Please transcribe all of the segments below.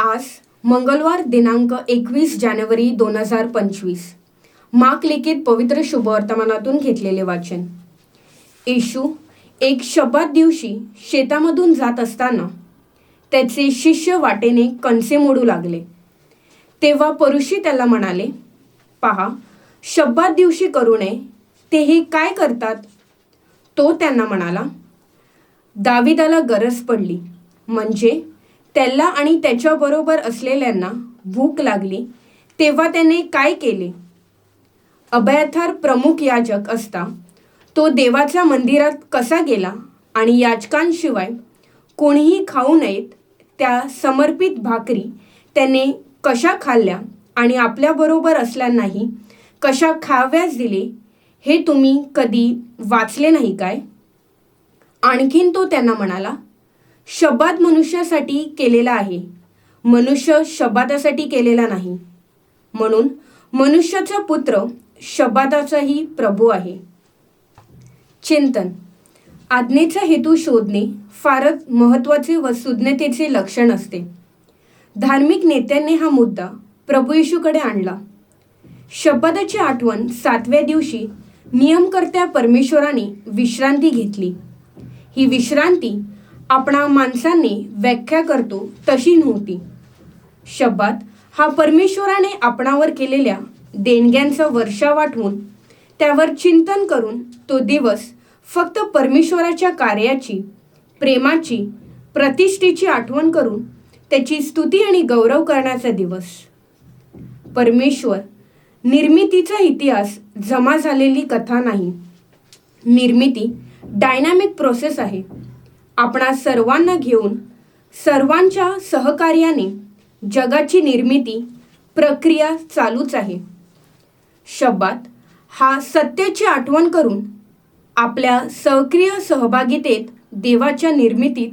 आज मंगळवार दिनांक एकवीस जानेवारी दोन हजार पंचवीस. माक लिखित पवित्र शुभवर्तमानातून घेतलेले वाचन. येशू एक शब्दात दिवशी शेतामधून जात असताना त्याचे शिष्य वाटेने कणसे मोडू लागले. तेव्हा परुषी त्याला म्हणाले पहा शब्दात दिवशी करू नये ते हे काय करतात? तो त्यांना म्हणाला दाविदाला गरज पडली. म्हणजे त्याला आणि त्याच्याबरोबर असलेल्यांना भूक लागली तेव्हा त्याने काय केले? अभयाथार प्रमुख याजक असता तो देवाच्या मंदिरात कसा गेला आणि याचकांशिवाय कोणीही खाऊ नयेत त्या समर्पित भाकरी त्याने कशा खाल्ल्या आणि आपल्याबरोबर असल्यांनाही कशा खाव्यास दिले हे तुम्ही कधी वाचले नाही काय? आणखीन तो त्यांना म्हणाला शब्दात मनुष्यासाठी केलेला आहे. मनुष्य शब्दासाठी केलेला नाही. म्हणून मनुष्याचा पुत्र शब्दाचाही प्रभू आहे. चिंतन. आज्ञेचा हेतू शोधणे फारच महत्त्वाचे व सुज्ञतेचे लक्षण असते. धार्मिक नेत्यांनी हा मुद्दा प्रभू येशूकडे आणला. शब्दाची आठवण सातव्या दिवशी नियमकर्त्या परमेश्वराने विश्रांती घेतली. ही विश्रांती आपणा माणसांनी व्याख्या करतो तशी नव्हती. शब्दात हा परमेश्वराने आपणावर केलेल्या देणग्यांचा वर्षा वाटवून त्यावर चिंतन करून तो दिवस फक्त परमेश्वराच्या कार्याची प्रेमाची प्रतिष्ठेची आठवण करून त्याची स्तुती आणि गौरव करण्याचा दिवस. परमेश्वर निर्मितीचा इतिहास जमा झालेली कथा नाही. निर्मिती डायनॅमिक प्रोसेस आहे. आपणा सर्वांना घेऊन सर्वांच्या सहकार्याने जगाची निर्मिती प्रक्रिया चालूच आहे. शब्दात हा सत्याची आठवण करून आपल्या सक्रिय सहभागितेत देवाच्या निर्मितीत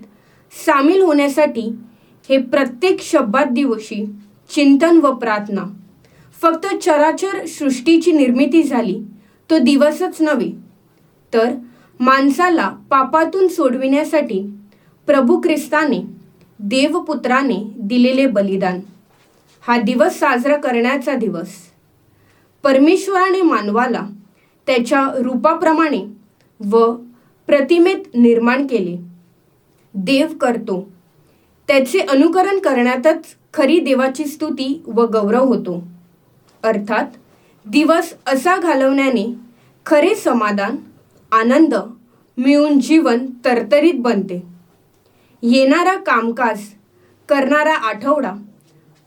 सामील होण्यासाठी हे प्रत्येक शब्दात दिवशी चिंतन व प्रार्थना. फक्त चराचर सृष्टीची निर्मिती झाली तो दिवसच नव्हे तर माणसाला पापातून सोडविण्यासाठी प्रभू ख्रिस्ताने देवपुत्राने दिलेले बलिदान. हा दिवस साजरा करण्याचा दिवस. परमेश्वराने मानवाला त्याच्या रूपाप्रमाणे व प्रतिमेत निर्माण केले. देव करतो. त्याचे अनुकरण करण्यातच खरी देवाची स्तुती व गौरव होतो. अर्थात दिवस असा घालवण्याने खरे समाधान आनंद मिळून जीवन तरतरीत बनते. येणारा कामकाज करणारा आठवडा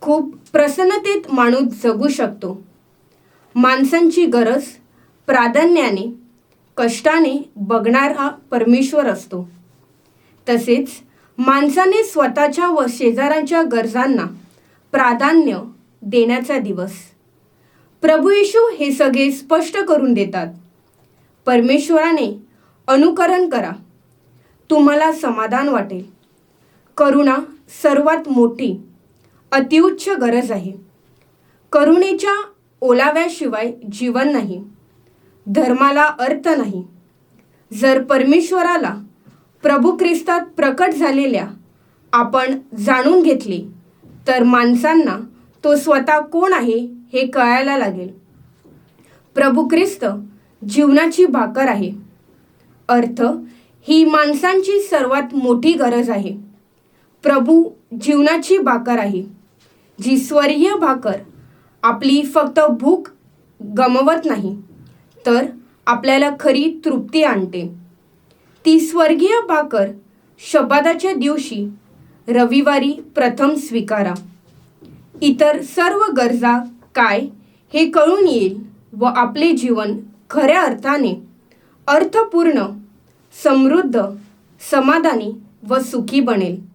खूप प्रसन्नतेत माणूस जगू शकतो. माणसांची गरज प्राधान्याने कष्टाने बघणारा परमेश्वर असतो. तसेच माणसाने स्वतःच्या व शेजाऱ्यांच्या गरजांना प्राधान्य देण्याचा दिवस. प्रभू येशू हे सगळे स्पष्ट करून देतात. परमेश्वराने अनुकरण करा. तुम्हाला समाधान वाटेल. करुणा सर्वात मोठी अतिउच्च गरज आहे. करुणेच्या ओलाव्याशिवाय जीवन नाही. धर्माला अर्थ नाही. जर परमेश्वराला प्रभू ख्रिस्तात प्रकट झालेल्या आपण जाणून घेतले तर माणसांना तो स्वतः कोण आहे हे कळायला लागेल. प्रभू ख्रिस्त जीवनाची भाकर आहे. अर्थ ही माणसांची सर्वात मोठी गरज आहे. प्रभू जीवनाची भाकर आहे. जी स्वर्गीय भाकर आपली फक्त भूक गमवत नाही तर आपल्याला खरी तृप्ती आणते. ती स्वर्गीय भाकर शब्दाच्या दिवशी रविवारी प्रथम स्वीकारा. इतर सर्व गरजा काय हे कळून येईल व आपले जीवन खऱ्या अर्थाने अर्थपूर्ण समृद्ध समाधानी व सुखी बनेल.